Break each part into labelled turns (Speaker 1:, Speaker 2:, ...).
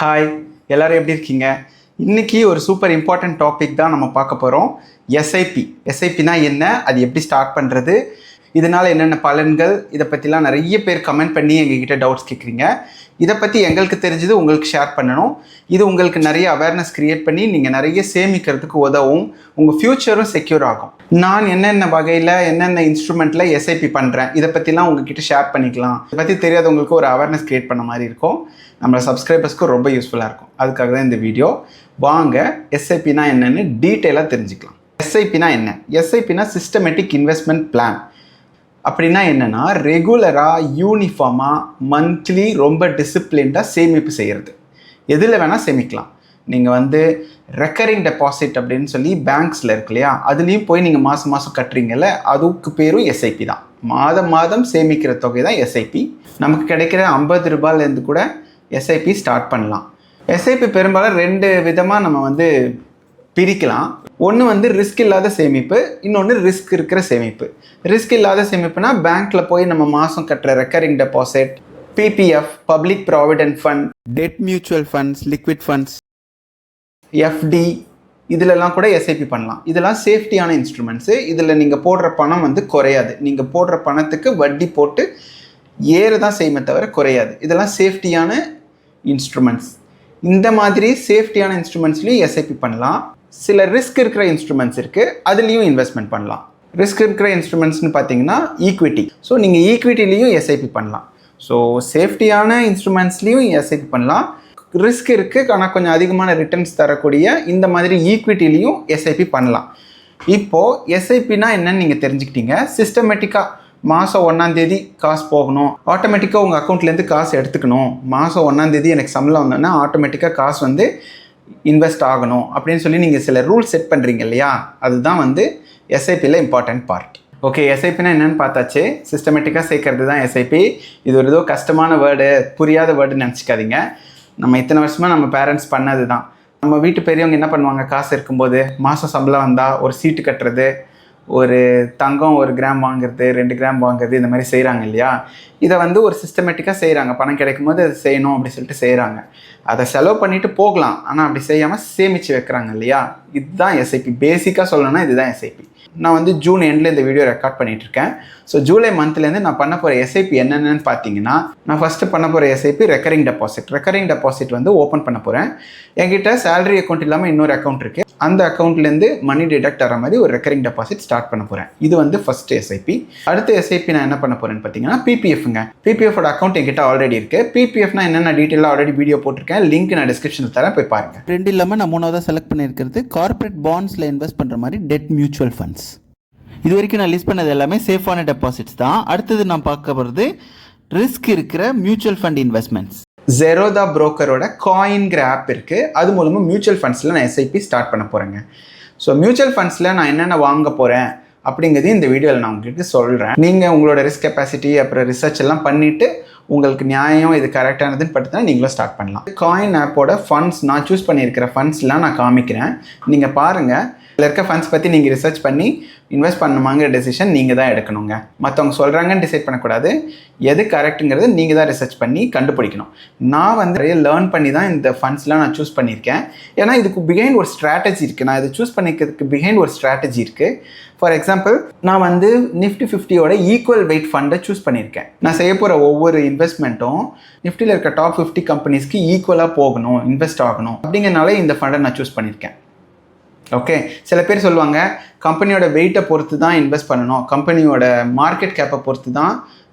Speaker 1: Hi எல்லோரும் எப்படி இருக்கீங்க? இன்றைக்கி ஒரு சூப்பர் இம்பார்ட்டன்ட் டாபிக் தான் நம்ம பார்க்க போகிறோம் எஸ்ஐபி எஸ்ஐபினா என்ன? அது எப்படி ஸ்டார்ட் பண்ணுறது இதனால் என்னென்ன பலன்கள் இதை பற்றிலாம் நிறைய பேர் கமெண்ட் பண்ணி எங்ககிட்ட டவுட்ஸ் கேட்குறீங்க. இதை பற்றி எங்களுக்கு தெரிஞ்சது உங்களுக்கு ஷேர் பண்ணணும். இது உங்களுக்கு நிறைய அவேர்னஸ் க்ரியேட் பண்ணி நீங்கள் நிறைய சேமிக்கிறதுக்கு உதவும். உங்கள் ஃப்யூச்சரும் செக்யூர் ஆகும். நான் என்னென்ன வகையில் என்னென்ன இன்ஸ்ட்ருமெண்ட்டில் எஸ்ஐபி பண்ணுறேன் இதை பற்றிலாம் உங்ககிட்ட ஷேர் பண்ணிக்கலாம். இதை பற்றி தெரியாதவங்களுக்கு ஒரு அவேர்னஸ் க்ரியேட் பண்ண மாதிரி இருக்கும். நம்ம சப்ஸ்கிரைபர்ஸ்க்கு ரொம்ப யூஸ்ஃபுல்லாக இருக்கும். அதுக்காக தான் இந்த வீடியோ வாங்க எஸ்ஐபினா என்னென்னு டீட்டெயிலாக தெரிஞ்சுக்கலாம். எஸ்ஐபினா என்ன? எஸ்ஐபினா சிஸ்டமேட்டிக் இன்வெஸ்ட்மெண்ட் பிளான் அப்படின்னா என்னென்னா ரெகுலராக யூனிஃபார்மாக மந்த்லி ரொம்ப டிசிப்ளின்டாக சேமிப்பு செய்கிறது எதில் வேணால் சேமிக்கலாம். நீங்கள் வந்து ரெக்கரிங் டெபாசிட் அப்படின்னு சொல்லி பேங்க்ஸில் இருக்கு இல்லையா அதுலேயும் போய் நீங்கள் மாதம் மாதம் கட்டுறீங்கல்ல அதுக்கு பேரும் எஸ்ஐபி தான். மாதம் மாதம் சேமிக்கிற தொகை தான் எஸ்ஐபி நமக்கு கிடைக்கிற ஐம்பது ரூபாயிலேருந்து கூட எஸ்ஐபி ஸ்டார்ட் பண்ணலாம். எஸ்ஐபி பெரும்பாலும் ரெண்டு விதமாக நம்ம வந்து பிரிக்கலாம். ஒன்று வந்து ரிஸ்க் இல்லாத சேமிப்பு இன்னொன்று ரிஸ்க் இருக்கிற சேமிப்பு. ரிஸ்க் இல்லாத சேமிப்புனா பேங்க்கில் போய் நம்ம மாதம் கட்டுற recurring deposit PPF public provident fund debt mutual funds liquid funds FD இதிலெல்லாம் கூட எஸ்ஐபி பண்ணலாம். இதெல்லாம் சேஃப்டியான இன்ஸ்ட்ருமெண்ட்ஸு இதில் நீங்கள் போடுற பணம் வந்து குறையாது. நீங்கள் போடுற பணத்துக்கு வட்டி போட்டு ஏற தான் செய்யுமே தவிர குறையாது. இதெல்லாம் சேஃப்டியான இன்ஸ்ட்ருமெண்ட்ஸ் இந்த மாதிரி சேஃப்டியான இன்ஸ்ட்ருமெண்ட்ஸ்லேயும் எஸ்ஐபி பண்ணலாம். சில ரிஸ்க் இருக்கிற இன்ஸ்ட்ருமெண்ட்ஸ் இருக்குது அதுலேயும் இன்வெஸ்ட்மெண்ட் பண்ணலாம். ரிஸ்க் இருக்கிற இன்ஸ்ட்ருமெண்ட்ஸ்னு பார்த்தீங்கன்னா ஈக்விட்டி ஸோ நீங்கள் ஈக்விட்டிலையும் எஸ்ஐபி பண்ணலாம். ஸோ சேஃப்டியான இன்ஸ்ட்ருமெண்ட்ஸ்லேயும் எஸ்ஐபி பண்ணலாம். ரிஸ்க் இருக்குது ஆனால் கொஞ்சம் அதிகமான ரிட்டர்ன்ஸ் தரக்கூடிய இந்த மாதிரி ஈக்விட்டிலையும் எஸ்ஐபி பண்ணலாம். இப்போது எஸ்ஐபினா என்னன்னு நீங்கள் தெரிஞ்சுக்கிட்டீங்க. சிஸ்டமேட்டிக்காக மாதம் ஒன்றாந்தேதி காசு போகணும். ஆட்டோமேட்டிக்காக உங்கள் அக்கௌண்ட்லேருந்து காசு எடுத்துக்கணும். மாதம் ஒன்றாந்தேதி எனக்கு சம்பளம் வந்தோன்னா ஆட்டோமேட்டிக்காக காசு வந்து இன்வெஸ்ட் ஆகணும் அப்படின்னு சொல்லி நீங்கள் சில ரூல்ஸ் செட் பண்ணுறீங்க இல்லையா? அதுதான் வந்து எஸ்ஐபியில் இம்பார்ட்டன்ட் பார்ட் ஓகே எஸ்ஐபினா என்னென்னு பார்த்தாச்சு. சிஸ்டமேட்டிக்காக சேர்க்கறது தான் எஸ்ஐபி இது ஒரு ஏதோ கஷ்டமான வேர்டு புரியாத வேர்டுன்னு நினச்சிக்காதீங்க. நம்ம இத்தனை வருஷமாக நம்ம பேரண்ட்ஸ் பண்ணது தான் நம்ம வீட்டு பெரியவங்க என்ன பண்ணுவாங்க? காசு இருக்கும்போது மாதம் சம்பளம் வந்தால் ஒரு சீட்டு கட்டுறது ஒரு தங்கம் ஒரு கிராம் வாங்குறது ரெண்டு கிராம் வாங்குறது இந்த மாதிரி செய்கிறாங்க இல்லையா? இதை வந்து ஒரு சிஸ்டமேட்டிக்காக செய்கிறாங்க பணம் கிடைக்கும் போது அதை செய்யணும் அப்படி சொல்லிட்டு செய்கிறாங்க அதை செலவு பண்ணிவிட்டு போகலாம். ஆனால் அப்படி செய்யாமல் சேமித்து வைக்கிறாங்க இல்லையா? இதுதான் எஸ்ஐபி பேசிக்காக சொல்லணும்னா இதுதான் எஸ்ஐபி நான் வந்து ஜூன் எண்டில் இந்த வீடியோ ரெக்கார்ட் பண்ணிட்டு இருக்கேன் ஸோ ஜூலை மந்த்லேருந்து நான் பண்ண போகிற எஸ்ஐபி என்னென்னு பார்த்தீங்கன்னா நான் ஃபஸ்ட்டு பண்ண போகிற SIP recurring deposit recurring deposit வந்து ஓப்பன் பண்ண போகிறேன் என்கிட்ட சேலரி அக்கௌண்ட் இல்லாமல் இன்னொரு அக்கௌண்ட் இருக்குது அந்த அக்கௌண்ட்லேருந்து மணி டிடக்ட் ஆகிற மாதிரி ஒரு ரெக்கரிங் டெபாசிட் ஸ்டார்ட் பண்ண போகிறேன் இது வந்து ஃபஸ்ட்டு எஸ்ஐபி அடுத்த எஸ்ஐபி நான் என்ன பண்ண போகிறேன்னு பார்த்தீங்கன்னா பிபிஎஃப்ங்க பிபிஎஃபோட அக்கௌண்ட் என்கிட்ட ஆல்ரெடி இருக்குது பிபிஎஃப்னா என்னென்ன டீட்டெயிலாக ஆல்ரெடி வீடியோ போட்டிருக்கேன். லிங்க் நான் டிஸ்கிரிப்ஷனில் தரேன் போய் பாருங்கள்
Speaker 2: ரெண்டு இல்லாமல் நான் மூணாவதாக செலக்ட் பண்ணியிருக்கிறது. கார்ப்பரேட் பாண்ட்ஸில் இன்வெஸ்ட் பண்ணுற மாதிரி டெட் மியூச்சுவல் ஃபண்ட்ஸ் இது வரைக்கும் நான் லிஸ்ட் பண்ணது எல்லாமே சேஃபான டெபாசிட்ஸ் தான். அடுத்தது நான் பார்க்க போகிறது ரிஸ்க் இருக்கிற மியூச்சுவல் ஃபண்ட் இன்வெஸ்ட்மெண்ட்ஸ்
Speaker 1: ஜெரோதா புரோக்கரோட காயின்கிற ஆப் இருக்குது அது மூலமாக மியூச்சுவல் ஃபண்ட்ஸில் நான் எஸ்ஐபி ஸ்டார்ட் பண்ண போகிறேங்க ஸோ மியூச்சுவல் ஃபண்ட்ஸில் நான் என்னென்ன வாங்க போகிறேன் அப்படிங்கிறது இந்த வீடியோவில் நான் உங்களுக்கு சொல்கிறேன் நீங்கள் உங்களோட ரிஸ்க் கெப்பாசிட்டி அப்புறம் ரிசர்ச் எல்லாம் பண்ணிவிட்டு உங்களுக்கு நியாயம் இது கரெக்டானதுன்னு பட்டு நீங்களும் ஸ்டார்ட் பண்ணலாம். காயின் ஆப்போட ஃபண்ட்ஸ் நான் சூஸ் பண்ணியிருக்கிற ஃபண்ட்ஸ்லாம் நான் காமிக்கிறேன். நீங்கள் பாருங்கள் இதில் இருக்க ஃபண்ட்ஸ் பற்றி நீங்கள் ரிசர்ச் பண்ணி இன்வெஸ்ட் பண்ணுமாங்கிற டெசிஷன் நீங்கள் தான் எடுக்கணுங்க. மற்றவங்க சொல்கிறாங்கன்னு டிசைட் பண்ணக்கூடாது. எது கரெக்டுங்கிறது நீங்கள் தான் ரிசர்ச் பண்ணி கண்டுபிடிக்கணும். நான் வந்து நிறைய லேர்ன் பண்ணி தான் இந்த ஃபண்ட்ஸ்லாம் நான் சூஸ் பண்ணியிருக்கேன். ஏன்னா இதுக்கு பிஹைண்ட் ஒரு ஸ்ட்ராட்டஜி இருக்குது நான் இதை சூஸ் பண்ணிக்கிறதுக்கு பிஹைண்ட் ஒரு ஸ்ட்ராட்டஜி இருக்குது ஃபார் எக்ஸாம்பிள் நான் வந்து நிஃப்டி ஃபிஃப்டியோட ஈக்குவல் வெயிட் ஃபண்டை சூஸ் பண்ணியிருக்கேன். நான் செய்ய போகிற ஒவ்வொரு இன்வெஸ்ட்மெண்ட்டும் நிஃப்டியில் இருக்க டாப் ஃபிஃப்டி கம்பெனிஸ்க்கு ஈக்குவலாக போகணும் இன்வெஸ்ட் ஆகணும். அப்படிங்கிறனால இந்த ஃபண்டை நான் சூஸ் பண்ணியிருக்கேன். ஓகே சில பேர் சொல்லுவாங்க கம்பெனியோட வெயிட்டை பொறுத்து தான் இன்வெஸ்ட் பண்ணணும். கம்பெனியோட மார்க்கெட் கேப்பை பொறுத்து தான்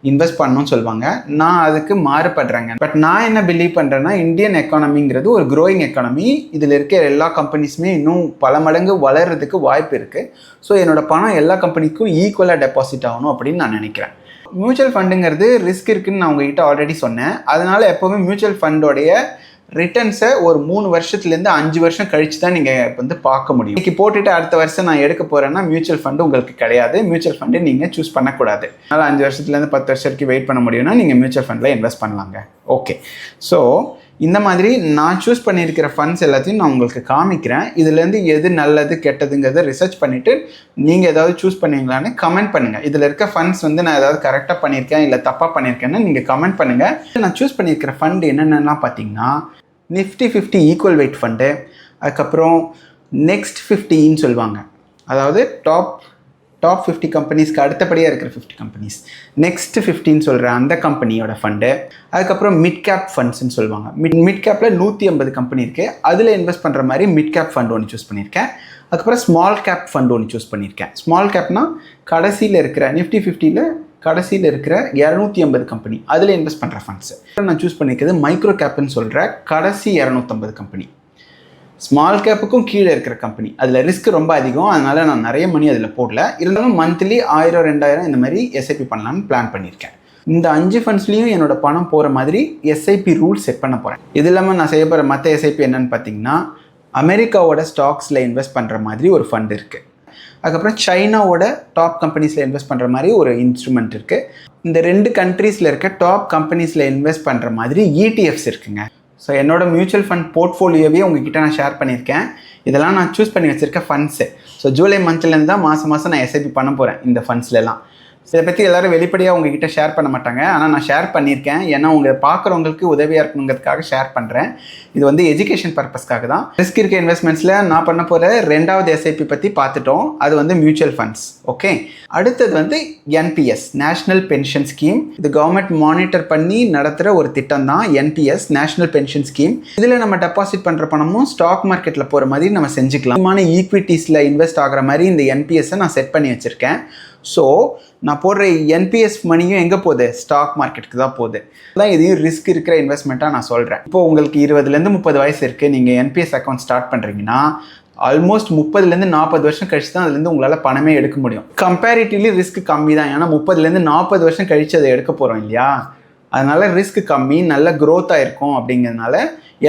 Speaker 1: இன்வெஸ்ட் பண்ணணும்னு சொல்லுவாங்க. நான் அதுக்கு மாறுபடுறேங்க. பட் நான் என்ன பிலீவ் பண்ணுறேன்னா இந்தியன் எக்கானமிங்கிறது ஒரு க்ரோயிங் எக்கானமி இதில் இருக்க எல்லா கம்பெனிஸுமே இன்னும் பல மடங்கு வளர்கிறதுக்கு வாய்ப்பு இருக்குது ஸோ என்னோட பணம் எல்லா கம்பெனிக்கும் ஈக்குவலாக டெபாசிட் ஆகணும் அப்படின்னு நான் நினைக்கிறேன். மியூச்சுவல் ஃபண்டுங்கிறது ரிஸ்க் இருக்குதுன்னு நான் உங்ககிட்ட ஆல்ரெடி சொன்னேன். அதனால் எப்போவுமே மியூச்சுவல் ஃபண்டோடைய ரிட்டர்ன்ஸை ஒரு மூணு வருஷத்துலேருந்து அஞ்சு வருஷம் கழிச்சு தான் நீங்கள் வந்து பார்க்க முடியும். இன்னைக்கு போட்டுட்டு அடுத்த வருஷம் நான் எடுக்க போகிறேன்னா மியூச்சுவல் ஃபண்டு உங்களுக்கு கிடையாது. மியூச்சுவல் ஃபண்டு நீங்கள் சூஸ் பண்ணக்கூடாது. அதனால் அஞ்சு வருஷத்துலேருந்து பத்து வருஷம் வரைக்கும் வெயிட் பண்ண முடியும்னா நீங்கள் மியூச்சுவல் ஃபண்டில் இன்வெஸ்ட் பண்ணலாங்க. ஓகே ஸோ இந்த மாதிரி நான் சூஸ் பண்ணியிருக்கிற ஃபண்ட்ஸ் எல்லாத்தையும் நான் உங்களுக்கு காமிக்கிறேன். இதுலேருந்து எது நல்லது கெட்டதுங்கிறத ரிசர்ச் பண்ணிவிட்டு நீங்கள் ஏதாவது சூஸ் பண்ணீங்களான்னு கமெண்ட் பண்ணுங்கள் இதில் இருக்க ஃபண்ட்ஸ் வந்து நான் ஏதாவது கரெக்டாக பண்ணியிருக்கேன் இல்லை தப்பாக பண்ணியிருக்கேன்னு நீங்கள் கமெண்ட் பண்ணுங்கள் நான் சூஸ் பண்ணியிருக்கிற ஃபண்ட் என்னென்னலாம் பார்த்தீங்கன்னா Nifty fifty equal weight fund அதுக்கப்புறம் நெக்ஸ்ட் ஃபிஃப்டின்னு சொல்லுவாங்க. அதாவது டாப் டாப் ஃபிஃப்டி கம்பெனிஸ்க்கு அடுத்தபடியாக இருக்கிற ஃபிஃப்டி கம்பெனிஸ் நெக்ஸ்ட் ஃபிஃப்டின்னு சொல்கிற அந்த கம்பெனியோட ஃபண்டு அதுக்கப்புறம் மிட் கேப் ஃபண்ட்ஸ்னு சொல்லுவாங்க. மிட் மிட் கேப்பில் நூற்றி ஐம்பது கம்பெனி இருக்குது அதில் இன்வெஸ்ட் பண்ணுற மாதிரி மிட் கேப் ஃபண்ட் ஒன்று சூஸ் பண்ணியிருக்கேன் அதுக்கப்புறம் ஸ்மால் கேப் ஃபண்ட் ஒன்று சூஸ் பண்ணியிருக்கேன் ஸ்மால் கேப்னா கடைசியில் இருக்கிற நிஃப்டி ஃபிஃப்டியில் கடைசியில் இருக்கிற இரநூத்தி ஐம்பது கம்பெனி அதில் இன்வெஸ்ட் பண்ணுற ஃபண்ட்ஸ் நான் சூஸ் பண்ணிக்கிறது மைக்ரோ கேப்னு சொல்கிற கடைசி இரநூத்தம்பது கம்பெனி ஸ்மால் கேப்புக்கும் கீழே இருக்கிற கம்பெனி அதில் ரிஸ்க் ரொம்ப அதிகம். அதனால் நான் நிறைய மணி அதில் போடல. இருந்தாலும் மந்த்லி ஆயிரம் ரெண்டாயிரம் இந்த மாதிரி எஸ்ஐபி பண்ணலான்னு பிளான் பண்ணியிருக்கேன். இந்த அஞ்சு ஃபண்ட்ஸ்லேயும் என்னோட பணம் போகிற மாதிரி எஸ்ஐபி ரூல் செட் பண்ண போகிறேன் இது இல்லாமல் நான் செய்ய போகிற மற்ற எஸ்ஐபி என்னன்னு பார்த்தீங்கன்னா அமெரிக்காவோட ஸ்டாக்ஸில் இன்வெஸ்ட் பண்ணுற மாதிரி ஒரு ஃபண்ட் இருக்குது அதுக்கப்புறம் சைனாவோட டாப் கம்பெனிஸில் இன்வெஸ்ட் பண்ணுற மாதிரி ஒரு இன்ஸ்ட்ருமெண்ட் இருக்குது இந்த ரெண்டு கண்ட்ரீஸில் இருக்க டாப் கம்பெனிஸில் இன்வெஸ்ட் பண்ணுற மாதிரி இடிஎஃப்ஸ் இருக்குங்க. ஸோ என்னோடய மியூச்சுவல் ஃபண்ட் போர்ட்ஃபோலியோவே உங்ககிட்ட நான் ஷேர் பண்ணியிருக்கேன். இதெல்லாம் நான் சூஸ் பண்ணி வச்சுருக்க ஃபண்ட்ஸு ஸோ ஜூலை மந்த்லேருந்து தான் மாதம் மாதம் நான் எஸ்ஐபி பண்ண போகிறேன் இந்த ஃபண்ட்ஸ்லலாம் இதை பற்றி எல்லாரும் வெளிப்படையாக உங்ககிட்ட ஷேர் பண்ண மாட்டாங்க. ஆனால் நான் ஷேர் பண்ணியிருக்கேன். ஏன்னா உங்களை பார்க்குறவங்களுக்கு உதவியாக இருக்கணுங்கிறதுக்காக ஷேர் பண்ணுறேன் இது வந்து எஜுகேஷன் பர்பஸ்க்காக தான். ரிஸ்க் இருக்க இன்வெஸ்ட்மெண்ட்ஸில் நான் பண்ண போகிற ரெண்டாவது எஸ்ஐபி பற்றி பார்த்துட்டோம். அது வந்து மியூச்சுவல் ஃபண்ட்ஸ் ஓகே அடுத்தது வந்து என்பிஎஸ் நேஷ்னல் பென்ஷன் ஸ்கீம் இது கவர்மெண்ட் மானிட்டர் பண்ணி நடத்துகிற ஒரு திட்டம் தான் என்பிஎஸ் நேஷ்னல் பென்ஷன் ஸ்கீம் இதில் நம்ம டெபாசிட் பண்ணுற பணமும் ஸ்டாக் மார்க்கெட்டில் போகிற மாதிரி நம்ம செஞ்சுக்கலாம். ஈக்விட்டிஸில் இன்வெஸ்ட் ஆகிற மாதிரி இந்த என்பிஎஸ்ஸை நான் செட் பண்ணி வச்சுருக்கேன். ஸோ நான் போடுற என்பிஎஸ் மணியும் எங்கே போகுது? ஸ்டாக் மார்க்கெட்டுக்கு தான் போகுது. அதான் இதையும் ரிஸ்க் இருக்கிற இன்வெஸ்ட்மெண்ட்டாக நான் சொல்கிறேன் இப்போ உங்களுக்கு இருபதுலேருந்து முப்பது வயசு இருக்குது நீங்கள் என்பிஎஸ் அக்கௌண்ட் ஸ்டார்ட் பண்ணுறீங்கன்னா ஆல்மோஸ்ட் முப்பதுலேருந்து நாற்பது வருஷம் கழிச்சு தான் அதுலேருந்து உங்களால் பணமே எடுக்க முடியும். கம்பேரிட்டிவ்லி ரிஸ்க் கம்மி தான் ஏன்னா முப்பதுலேருந்து நாற்பது வருஷம் கழிச்சு அதை எடுக்க போகிறோம் இல்லையா? அதனால ரிஸ்க் கம்மி நல்ல க்ரோத்தாக இருக்கும் அப்படிங்கிறதுனால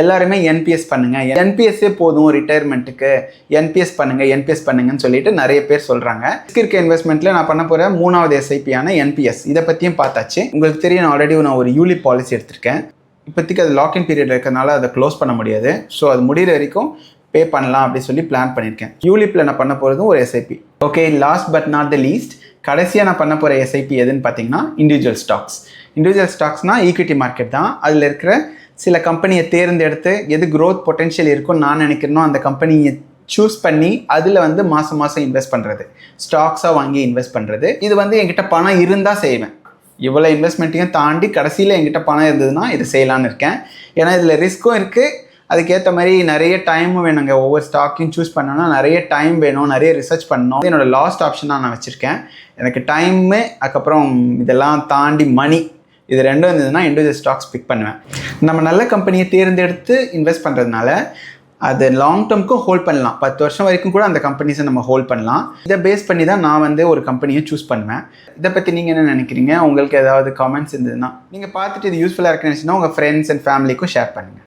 Speaker 1: எல்லாருமே என்பிஎஸ் பண்ணுங்க. என்பிஎஸ்ஸே போதும் ரிட்டையர்மெண்ட்டுக்கு என்பிஎஸ் பண்ணுங்க என்பிஎஸ் பண்ணுங்கன்னு சொல்லிட்டு நிறைய பேர் சொல்றாங்க. ரிஸ்க் இருக்க இன்வெஸ்ட்மெண்ட்ல நான் பண்ண போற மூணாவது எஸ்ஐபியான என்பிஎஸ் இதை பற்றியும் பார்த்தாச்சு. உங்களுக்கு தெரியும் நான் ஆல்ரெடி நான் ஒரு யூலி பாலிசி எடுத்திருக்கேன். இப்போதைக்கு அது லாக்இன் பீரியட் இருக்கிறதுனால அதை க்ளோஸ் பண்ண முடியாது. ஸோ அது முடிகிற வரைக்கும் பே பண்ணலாம் அப்படின்னு சொல்லி பிளான் பண்ணியிருக்கேன். யூலிப்பில் நான் பண்ண போகிறதும் ஒரு SIP okay last but not the least கடைசியாக நான் பண்ண போகிற எஸ்ஐபி எதுன்னு பார்த்தீங்கன்னா இண்டிவிஜுவல் ஸ்டாக்ஸ் இண்டிவிஜுவல் ஸ்டாக்ஸ்னால் ஈக்விட்டி மார்க்கெட் தான். அதில் இருக்கிற சில கம்பெனியை தேர்ந்தெடுத்து எது க்ரோத் பொட்டென்ஷியல் இருக்கும்னு நான் நினைக்கிறனோ அந்த கம்பெனியை சூஸ் பண்ணி அதில் வந்து மாதம் மாதம் இன்வெஸ்ட் பண்ணுறது ஸ்டாக்ஸாக வாங்கி இன்வெஸ்ட் பண்ணுறது இது வந்து என்கிட்ட பணம் இருந்தால் செய்வேன். இவ்வளோ இன்வெஸ்ட்மெண்ட்டையும் தாண்டி கடைசியில் என்கிட்ட பணம் இருந்ததுன்னா இது செய்யலான்னு இருக்கேன். ஏன்னா இதில் ரிஸ்க்கும் இருக்குது அதுக்கேற்ற மாதிரி நிறைய டைமும் வேணுங்க. ஒவ்வொரு ஸ்டாக்கையும் சூஸ் பண்ணோன்னா நிறைய டைம் வேணும். நிறைய ரிசர்ச் பண்ணணும். இது என்னோட லாஸ்ட் தான் நான் வச்சுருக்கேன். எனக்கு டைமு அதுக்கப்புறம் இதெல்லாம் தாண்டி மணி இது ரெண்டும் இருந்ததுன்னா இண்டிவிஜுவல் ஸ்டாக்ஸ் பிக் பண்ணுவேன். நம்ம நல்ல கம்பெனியை தேர்ந்தெடுத்து இன்வெஸ்ட் பண்ணுறதுனால அது லாங் டேர்முக்கும் ஹோல்ட் பண்ணலாம். பத்து வருஷம் வரைக்கும் கூட அந்த கம்பெனிஸை நம்ம ஹோல்ட் பண்ணலாம். இதை பேஸ் பண்ணி தான் நான் வந்து ஒரு கம்பெனியை சூஸ் பண்ணுவேன். இதை பற்றி நீங்கள் என்ன நினைக்கிறீங்க? உங்களுக்கு ஏதாவது காமெண்ட்ஸ் இருந்ததுன்னா நீங்கள் பார்த்துட்டு இது யூஸ்ஃபுல்லாக இருக்குன்னு நினச்சிங்கன்னா உங்கள் ஃப்ரெண்ட்ஸ் அண்ட் ஃபேமிலிக்கும் ஷேர் பண்ணுங்கள்